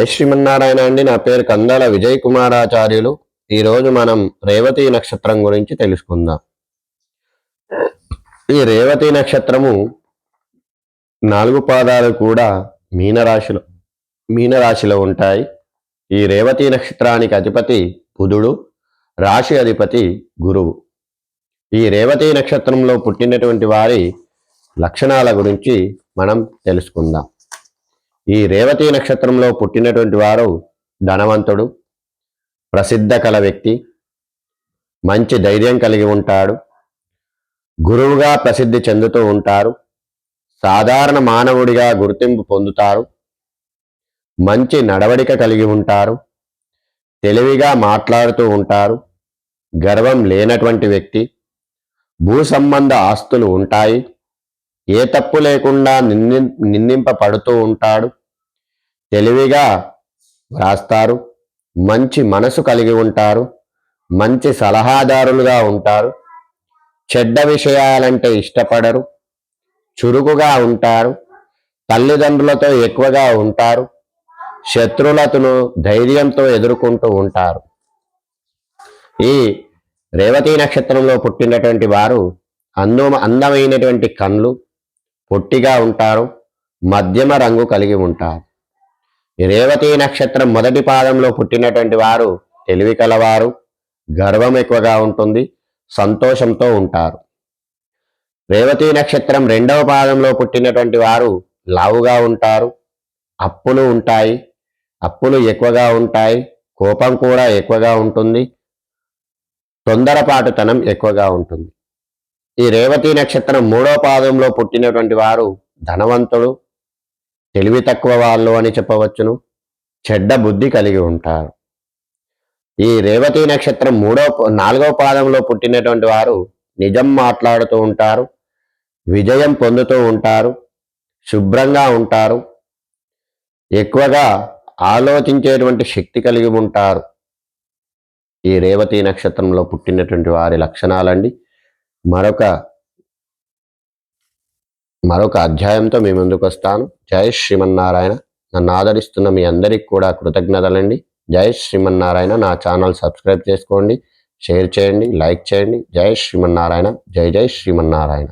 జై శ్రీమన్నారాయణ అండి. నా పేరు కందాల విజయ్ కుమారాచార్యులు ఈరోజు మనం రేవతి నక్షత్రం గురించి తెలుసుకుందాం. ఈ రేవతి నక్షత్రము నాలుగు పాదాలు కూడా మీనరాశిలో మీనరాశిలో ఉంటాయి. ఈ రేవతి నక్షత్రానికి అధిపతి బుధుడు రాశి అధిపతి గురువు. ఈ రేవతి నక్షత్రంలో పుట్టినటువంటి వారి లక్షణాల గురించి మనం తెలుసుకుందాం. ఈ రేవతి నక్షత్రంలో పుట్టినటువంటి వారు ధనవంతుడు ప్రసిద్ధ కల వ్యక్తి మంచి ధైర్యం కలిగి ఉంటాడు గురువుగా ప్రసిద్ధి చెందుతూ ఉంటారు సాధారణ మానవుడిగా గుర్తింపు పొందుతారు మంచి నడవడిక కలిగి ఉంటారు తెలివిగా మాట్లాడుతూ ఉంటారు గర్వం లేనటువంటి వ్యక్తి భూ సంబంధ ఆస్తులు ఉంటాయి ఏ తప్పు లేకుండా నిందింపబడుతూ ఉంటాడు తెలివిగా వ్రాస్తారు మంచి మనసు కలిగి ఉంటారు మంచి సలహాదారులుగా ఉంటారు చెడ్డ విషయాలంటే ఇష్టపడరు చురుకుగా ఉంటారు తల్లిదండ్రులతో ఎక్కువగా ఉంటారు శత్రులతను ధైర్యంతో ఎదుర్కొంటూ ఉంటారు. ఈ రేవతీ నక్షత్రంలో పుట్టినటువంటి వారు అందు అందమైనటువంటి కళ్ళు పొట్టిగా ఉంటారు మధ్యమ రంగు కలిగి ఉంటారు. రేవతి నక్షత్రం మొదటి పాదంలో పుట్టినటువంటి వారు తెలివి కలవారు గర్వం ఎక్కువగా ఉంటుంది సంతోషంతో ఉంటారు. రేవతి నక్షత్రం రెండవ పాదంలో పుట్టినటువంటి వారు లావుగా ఉంటారు అప్పులు ఉంటాయి అప్పులు ఎక్కువగా ఉంటాయి కోపం కూడా ఎక్కువగా ఉంటుంది తొందరపాటుతనం ఎక్కువగా ఉంటుంది. ఈ రేవతి నక్షత్రం మూడో పాదంలో పుట్టినటువంటి వారు ధనవంతుడు తెలివి తక్కువ వాళ్ళు అని చెప్పవచ్చును. చెడ్డ బుద్ధి కలిగి ఉంటారు. ఈ రేవతి నక్షత్రం మూడో నాలుగో పాదంలో పుట్టినటువంటి వారు నిజం మాట్లాడుతూ ఉంటారు. విజయం పొందుతూ ఉంటారు. శుభ్రంగా ఉంటారు. ఎక్కువగా ఆలోచించేటువంటి శక్తి కలిగి ఉంటారు. ఈ రేవతి నక్షత్రంలో పుట్టినటువంటి వారి లక్షణాలండి. మరొక మరొక అధ్యాయంతో మీ ముందుకు వస్తాను. జై శ్రీమన్నారాయణ. నన్ను ఆదరిస్తున్న మీ అందరికి కూడా కృతజ్ఞతలండి. జై శ్రీమన్నారాయణ. నా ఛానల్ సబ్స్క్రైబ్ చేసుకోండి. షేర్ చేయండి. లైక్ చేయండి. జై శ్రీమన్నారాయణ. జై జై శ్రీమన్నారాయణ.